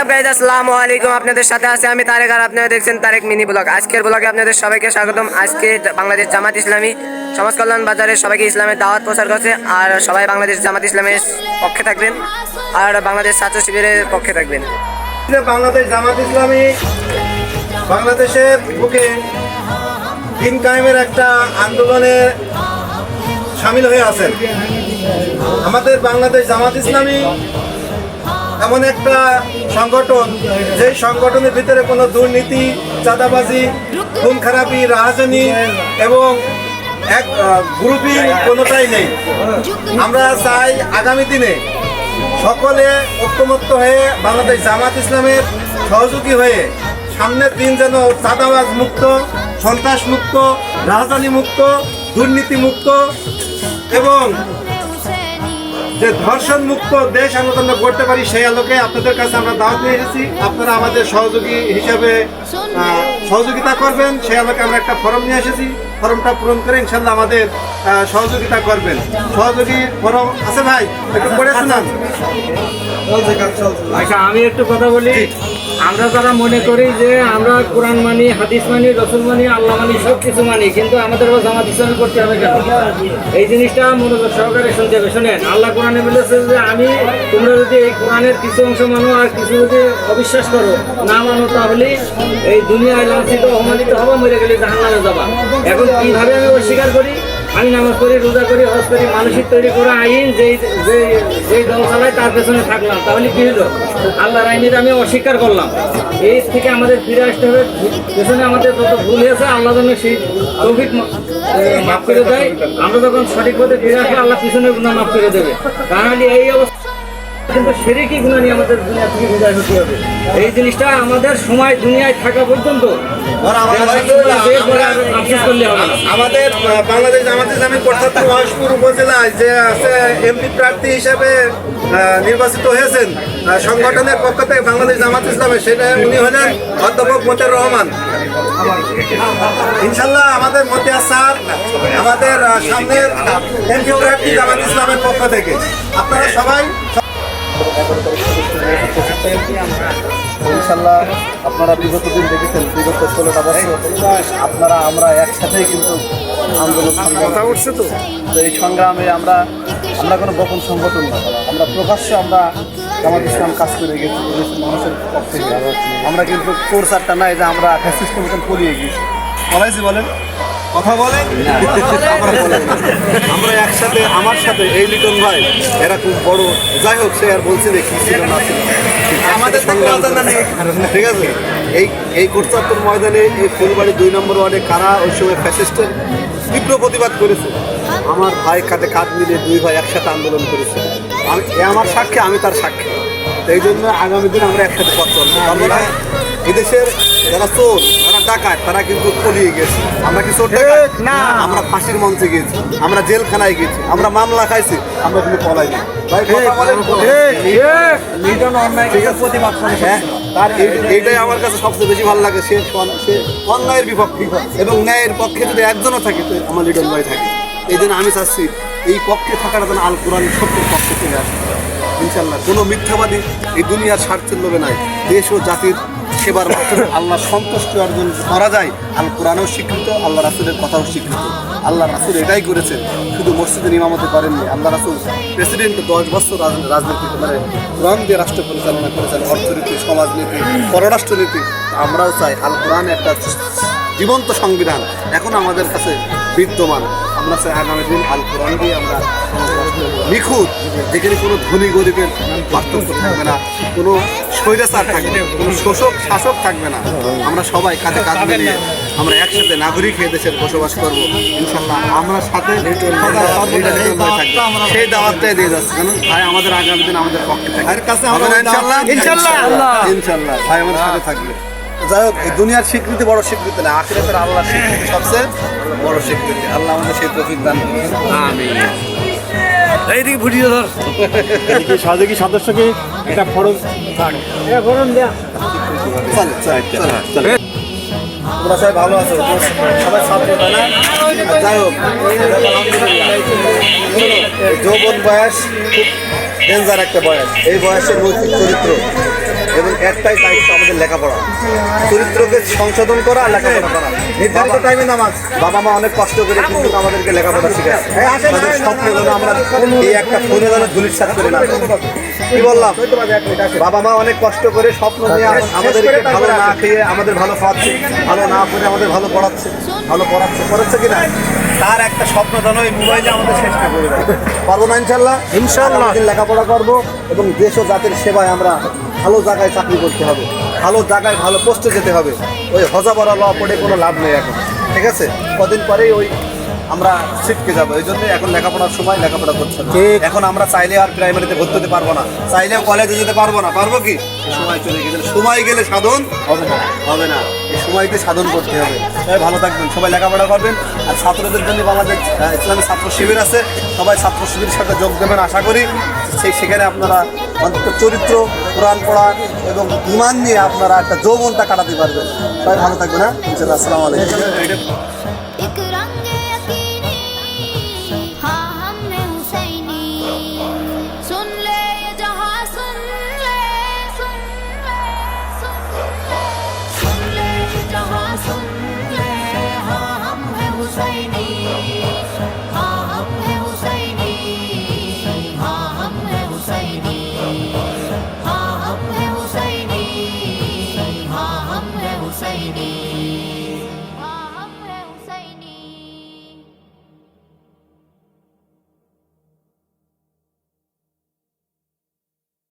WhatsApp guys আসসালামু আলাইকুম আপনাদের সাথে আছে আমি তারেক আর আপনারা দেখছেন তারেক মিনি ব্লগ। আজকের ব্লগে আপনাদের সবাইকে স্বাগতম। আজকে বাংলাদেশ জামাত ইসলামী সমাজ কল্যাণ বাজারে সবাইকে ইসলামের দাওয়াত প্রচার করছে আর সবাই বাংলাদেশ জামাত ইসলামের পক্ষে থাকবেন আর বাংলাদেশ ছাত্র শিবিরের পক্ষে থাকবেন। বাংলাদেশ জামাত ইসলামী বাংলাদেশের বুকে দিন কায়েমের একটা আন্দোলনে সামিল হয়ে আছেন। আমাদের বাংলাদেশ জামাত ইসলামী এমন একটা সংগঠন যে সংগঠনের ভিতরে কোনো দুর্নীতি, চাঁদাবাজি খুন খারাপি রাহাজানি এবং এক গ্রুপিং কোনোটাই নেই। আমরা চাই আগামী দিনে সকলে ঐক্যমত্য হয়ে বাংলাদেশ জামাত ইসলামের সহযোগী হয়ে সামনের দিন যেন চাঁদাবাজ মুক্ত, সন্ত্রাস মুক্ত রাজধানী মুক্ত, দুর্নীতি মুক্ত এবং যে ধর্ষণ মুক্ত দেশ আমরা তোমরা করতে পারি সেই আলোকে আপনাদের কাছে আমরা দাওয়াত নিয়ে এসেছি। আপনারা আমাদের সহযোগী হিসাবে সহযোগিতা করবেন সেই আলোকে আমরা একটা ফর্ম নিয়ে এসেছি। ফর্মটা পূরণ করে ইনশাল্লাহ আমাদের সহযোগিতা করবেন। সহযোগী ফর্ম আছে ভাই? একটু পড়ে শোনান। আচ্ছা আমি একটু কথা বলি। আমরা যারা মনে করি যে আমরা কোরআন মানি, হাদিস মানি, রসুল মানি, আল্লাহ মানি সব কিছু মানি, কিন্তু আমাদের জামাত ইসলামী করতে হবে কেন? এই জিনিসটা মনোযোগ সহকারে শুনতে হবে। শোনেন, আল্লাহ কোরআনে বলেছে যে আমি, তোমরা যদি এই কোরআনের কিছু অংশ মানো আর কিছু যদি অবিশ্বাস করো, না মানো তাহলে এই দুনিয়ায় লাঞ্ছিত, অপমানিত হবা, মরে গেলে জাহান্নামে যাবা। এখন কীভাবে আমি অস্বীকার করি? আমি নামাজ পড়ি রোজা করি, হজ করি, মানসিক তৈরি করা আইন, যেই যেই দল চালায় তার পেছনে থাকলাম। তাহলে কি হলো আল্লাহর আইনের আমি অস্বীকার করলাম। এই থেকে আমাদের ফিরে আসতে হবে। পেছনে আমাদের যত ভুল হয়েছে, আল্লাহ যেন সেই তৌফিক মাফ করে দেয়। আমরা যখন সঠিক পথে ফিরে আসব, আল্লাহ পিছনে মাফ করে দেবে। তাহলে এই অবস্থা কিন্তু সেরেকি গুণা নিয়ে আমাদের দুনিয়া থেকে বিদায় হতে হবে? এই জিনিসটা আমাদের সময় দুনিয়ায় থাকা পর্যন্ত আমাদের বাংলাদেশ জামাত ইসলামী প্রস্তাব মহেশপুর উপজেলায় যে আছে এমপি প্রার্থী হিসেবে নির্বাচিত হয়েছেন সংগঠনের পক্ষ থেকে বাংলাদেশ জামাত ইসলামের সেটা উনি হলেন অধ্যাপক মতের রহমান। ইনশাল্লাহ আমাদের মতিয়া স্যার আমাদের সামনের এমপি প্রার্থী জামাত ইসলামের পক্ষ থেকে। আপনারা সবাই ইনশাল্লাহ আপনারা বিগত দিন দেখেছেন বিগত ষোলোটা বছর আপনারা আমরা একসাথেই কিন্তু আন্দোলন কথা উঠছে তো। এই সংগ্রামে আমরা আমরা কোনো গোপন সংগঠন না। আমরা প্রকাশ্যে আমরা জামাত ইসলাম কাজ করে গেছি মানুষের পক্ষে। আমরা কিন্তু চোর চারটা নাই যে আমরা ফ্যাসিস্টের মতন পলিয়ে গেছি। বলাইছি বলেন। কথা বলেন। আমরা একসাথে আমার সাথে এই লিটন ভাই এরা খুব বড়। যাই হোক সে আর বলছে দেখি ছিল না আমাদের। ঠিক আছে? এই এই কোটচাত্তর ময়দানে এই ফুলবাড়ি দুই নম্বর ওয়ার্ডে কারা ওই সময় ফ্যাসিস্টের তীব্র প্রতিবাদ করেছে? আমার ভাই কাঁধে কাঁধ মিলিয়ে দুই ভাই একসাথে আন্দোলন করেছে। আমি এ আমার সাক্ষী আমি তার সাক্ষী। এই জন্য আগামী দিন আমরা একসাথে পথ চলবো। আমরা এদেশের যারা চোর যারা ডাকাত তারা কিন্তু পলিয়ে গেছে। আমরা কি চোর না। আমরা ফাঁসির মঞ্চে গেছি। আমরা জেলখানায় গেছি। আমরা মামলা খাইছি। আমরা কিন্তু পলাইনি ঠিক আছে? হ্যাঁ, তার এইটাই আমার কাছে সবচেয়ে বেশি ভালো লাগে। সে সে অন্যায়ের বিপক্ষে। এবং ন্যায়ের পক্ষে যদি একজনও থাকে তো আমার লিটন ভাই থাকে। এই জন্য আমি চাচ্ছি এই পক্ষে থাকাটা যেন আল কোরআন সত্যের পক্ষে চলে আসে। ইনশাল্লাহ কোনো মিথ্যাবাদী এই দুনিয়ার স্বার্থের লোভে নাই। দেশ ও জাতির সেবার মাধ্যমে আল্লাহ সন্তুষ্টি অর্জন করা যায়, আল কোরআনও স্বীকৃত, আল্লাহ রাসুলের কথাও স্বীকৃত। আল্লাহ রাসুল এটাই করেছেন, শুধু মসজিদের ইমামতে করেননি, আল্লাহ রাসুল প্রেসিডেন্ট দশ বছর রাজ- রাজনীতি মানে কোরআন দিয়ে রাষ্ট্র পরিচালনা করেছেন, অর্থনীতি, সমাজনীতি, পররাষ্ট্রনীতি। আমরাও চাই আল কোরআন একটা জীবন্ত সংবিধান, এখন আমাদের কাছে বিদ্যমান। আমরা চাই আগামী দিন আল কোরআন দিয়ে আমরা নিখুঁত। যেখানে কোনো ধনী গরিবের পার্থক্য থাকবে না কোনো স্বৈরাচার থাকবে না কোনো শোষক শাসক থাকবে না। আমরা সবাই কাঁধে কাঁধ মিলিয়ে আমরা একসাথে নাগরিক হয়ে দেশের বসবাস করব। ইনশাল্লাহ আমরা সাথে সেই দাওয়াতটাই দিয়ে যাচ্ছে। কারণ ভাই আমাদের আগামী দিন আমাদের পক্ষে থাকবে। ইনশাল্লাহ ইনশাল্লাহ ভাই আমাদের সাথে থাকবে। যাই হোক এই দুনিয়ার স্বীকৃতি বড় স্বীকৃতি না আখিরাতের আল্লাহ স্বীকৃতি সবচেয়ে বড় স্বীকৃতি। আল্লাহ আমাদের সেই তৌফিক দান করুন। এইদিকে ফুটিয়ে ধর। সাজেকি সদস্যকে একটা ফরম থাক চলে, চলে, চলে। তোমরা সবাই ভালো আছো? সবাই ছাত্র তাই না? যাই হোক যৌবন বয়স খুব ডেঞ্জার একটা বয়স। এই বয়সের নৈতিক চরিত্র। এবং একটাই দায়িত্ব আমাদের লেখাপড়া। চরিত্রকে সংশোধন করা আর লেখাপড়া করা। নির্ধারিত টাইমে নামাজ। বাবা মা অনেক কষ্ট করে কিন্তু আমাদেরকে লেখাপড়া শিখায়। স্বপ্ন যেন আমরা এই একটা ফোনে যেন ধুলির সাথ করে না কি বললাম? বাবা মা অনেক কষ্ট করে স্বপ্ন নিয়ে আম- আমাদেরকে ভালো না খেয়ে আমাদের ভালো খাওয়াচ্ছে ভালো না করে আমাদের ভালো পড়াচ্ছে। ভালো পড়াচ্ছে। পড়াচ্ছে কিনা? তার একটা স্বপ্ন যেন এই মোবাইলে আমাদের শেষ না করে দেয়। পারব না ইনশাল্লাহ ইনশাল্লাহ লেখাপড়া করব এবং দেশ ও জাতির সেবায় আমরা ভালো জায়গায় চাকরি করতে হবে ভালো জায়গায় ভালো পোস্টে যেতে হবে ওই হজা বড় ল পড়ে কোনো লাভ নেই এখন ঠিক আছে? কদিন পরেই ওই আমরা ছিটকে যাব এই জন্য এখন লেখাপড়ার সময় লেখাপড়া করছে না। এখন আমরা চাইলে আর প্রাইমারিতে ভর্তি হতে পারব না চাইলেও কলেজে যেতে পারব না পারব কি? সময় চলে গেলে সময় গেলে সাধন হবে না হবে না এই সময়তে সাধন করতে হবে। সবাই ভালো থাকবেন সবাই লেখাপড়া করবেন আর ছাত্রদের জন্য বাংলাদেশ ইসলামী ছাত্র শিবির আছে সবাই ছাত্র শিবিরের সাথে যোগ দেবেন আশা করি সেই সেখানে আপনারা অন্তত চরিত্র, কোরআন পড়া এবং ইমান নিয়ে আপনারা একটা যৌবনটা কাটাতে পারবেন। সবাই ভালো থাকবে না ইনশাল্লাহ আসসালামু আলাইকুম। You.